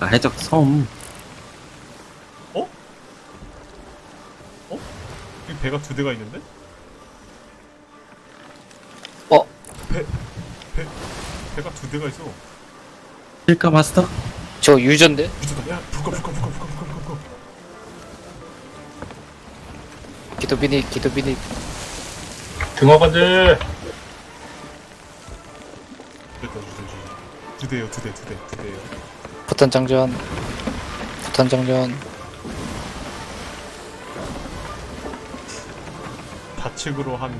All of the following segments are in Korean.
아 해적 섬 어? 어? 이 배가 두 대가 있는데? 어? 배, 배, 배가 두 대가 있어. 필까 마스터? 저 유전데? 미쳤다. 야, 불꺼, 불꺼, 불꺼, 불꺼, 불꺼, 불꺼. 기도비니 기도비니 등어가지 됐다, 두 대, 두 대. 두 대요, 두 대, 두 대, 두 대요. 부탄 장전 부탄 장전 좌측으로 한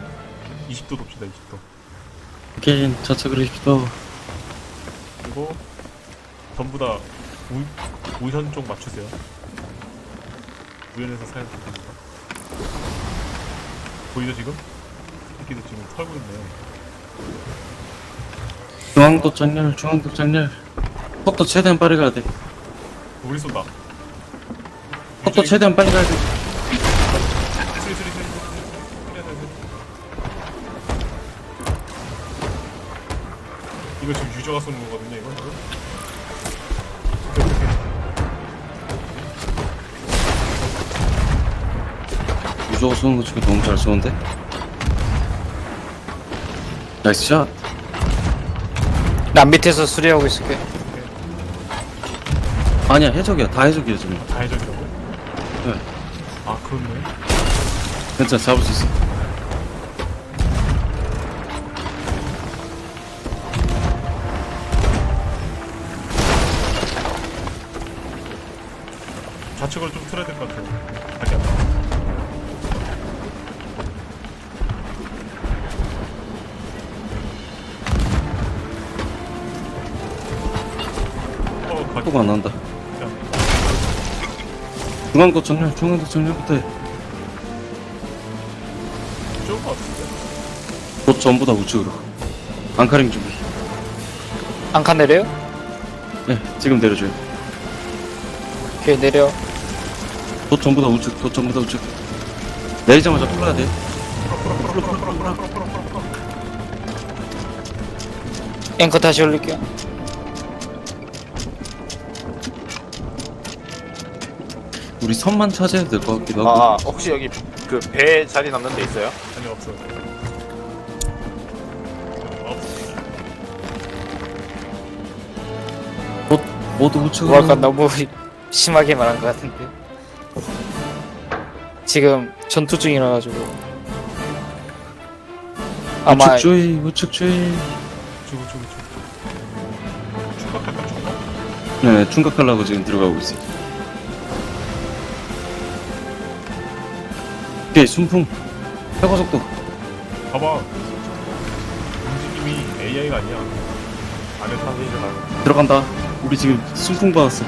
20도 돕시다, 20도. 오케이 저쪽으로 이기도 그리고 전부 다 우, 우선 쪽 맞추세요. 우연에서 사용 됩니다. 보이죠 지금? 새끼들 지금 털고 있네. 중앙도 장렬 중앙도 장렬 속도 최대한 빨리 가야 돼 우리 쏜다. 속도 최대한 빨리 가야 돼. 이거 지금 유저가 쏘는 거거든요, 이거 지금. 유저가 쏘는 거 중에 너무 잘 쏘는데 나이스 샷난 밑에서 수리하고 있을게 아니야 해적이야 다 해적이야 지금 다 해적이라고? 네. 아, 그렇네. 괜찮아 잡을 수 있어 좌측을 좀 틀어야 될 것 같아요. 밖에 안 나와. 어, 밖에 속도가 안 난다 안 중앙도 장렬 중앙도 장렬부터 해. 것 같은데? 곧 전부 다 우측으로. 앙카링 준비. 안칸 내려요? 네 지금 내려줘요. 오케이 내려. 곧 전부 다 우측 곧 전부 다 우측. 내리자마자 풀어야 돼. 앵커 다시 올릴게요 우리 선만 차지해도 될 것 같기도 하고 아, 아 혹시 여기 그 배 자리 남는 데 있어요? 아니, 없어. 없어. 곧 모두 우측으로 뭐랄까 너무 심하게 말한 것 같은데 지금 전투 중이라 가지고 아마 우측 주의 우측 주의 주고, 주고, 주고. 충격할까, 충격? 네 충격하려고 지금 들어가고 있어 오케이 순풍. 최고 속도. 봐봐. 움직임이 AI가 아니야. 안에서 하는 일을 하는. 들어간다. 우리 지금 순풍 받았어.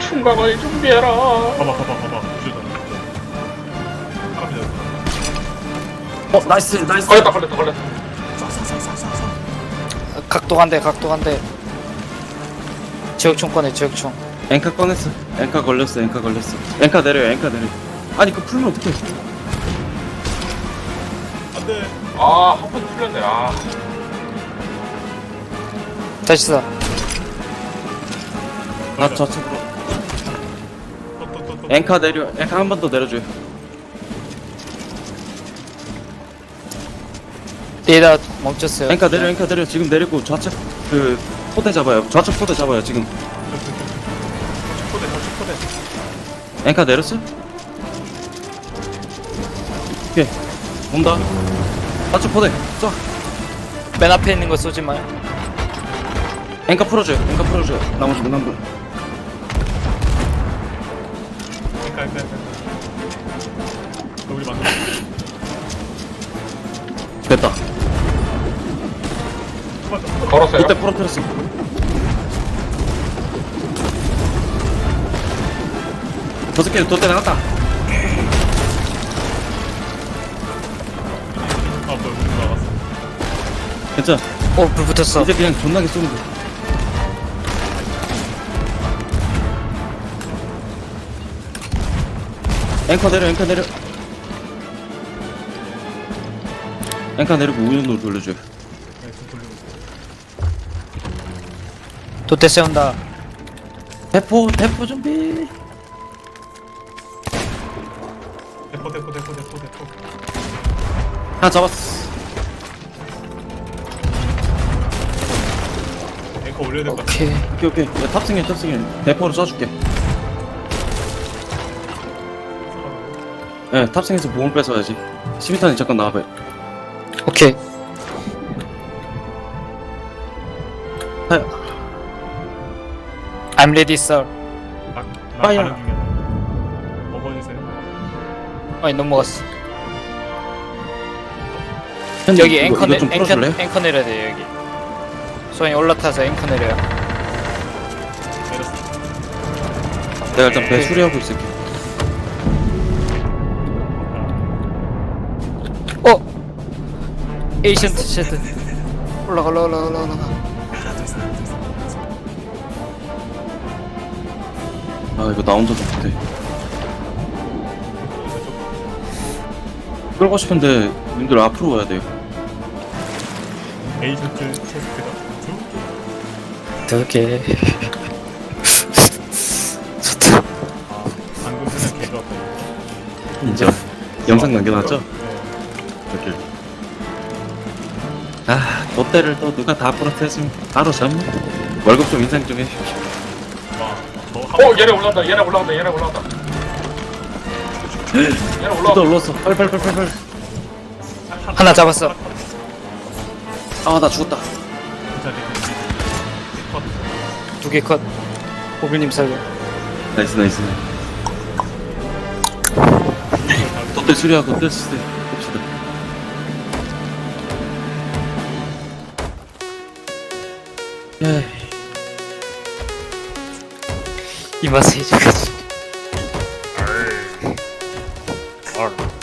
충가만이 준비해라. 봐봐, 봐봐, 봐봐. 어 나이스 나이스. 걸렸다 걸렸다 걸렸다. 각도 간대 각도 간대. 지역총 꺼내 지역총. 앵카 꺼냈어 앵카 걸렸어 앵카 걸렸어. 앵카 내려 앵카 내려 아니 그거 풀면 어떡해. 안 돼. 아한 번 풀렸네. 아. 다시 쏴. 나 저쪽으로. 앵카 내려 앵카 한 번 더 내려줘요. 얘다 멈췄어요. 앵카 내려 앵카 내려. 지금 내리고 좌측 그 포대 잡아요. 좌측 포대 잡아요 지금 앵카 내렸어? 오케이. 온다. 좌측 포대. 쏴. 맨 앞에 있는 거 쏘지 마요. 앵카 풀어줘요. 앵카 풀어줘요. 나머지 문한분 그러니까, 그러니까, 그러니까. 우리 만나. 됐다. 걸었어요? 이때 부러뜨렸어 저 새끼 돛대 나갔다. 아, 뭐야, 우리 나갔어. 괜찮아. 어 불 붙었어. 이제 그냥 존나게 쏘는 거야 앵커 내려 앵커 내려. 앵커 내리고 우연으로 돌려줘요. 네, 좀 돌리고 있어. 돛대 세운다. 대포 대포 준비 대포 대포 대포 대포 대포. 하나 잡았어. 앵커 올려야 될 것 같아. 오케이. 오케이 오케이. 야, 탑승해 탑승해 대포로 쏴줄게. 예 탑승해서 보험 뺏어야지. 시미탄이 잠깐 나와봐요. 오케이. 하야 I'm ready sir. 나, 나 빠이야. 가는 중이야 아니 넘어갔어. 현재 여기 이거- 앵커 이거 내 좀 앵커, 풀어줄래? 앵커 내려야 돼 여기. 소연이 올라타서 앵커 내려요. 내렸어 내가 일단 배 수리하고 있을게. 어! 에이션트 쉐드 올라가 올라가 올라가 올라가. 아 이거 나 혼자도 못해 끌고 싶은데 님들 앞으로 와야 돼요. 에이전트 체스트가 두 좋다. 방금 그냥 개가 인정 영상 남겨놨죠? 네. 이렇게 아 롯데를 또 누가 다 부러뜨렸으면 바로 잡네 월급 좀 인상 좀 해주십시오. 와, 저어 얘네 올라온다 얘네 올라온다 얘네 올라온다 얘네 또 올라온다 올랐어. 빨빨빨빨빨 하나 잡았어. 아 나 죽었다. 진짜 컷두개 컷. 보글님 살려. 나이스 나이스. 롯데 수리하고 떼스 봅시다. 에이 이 맛에 이제까지 All right.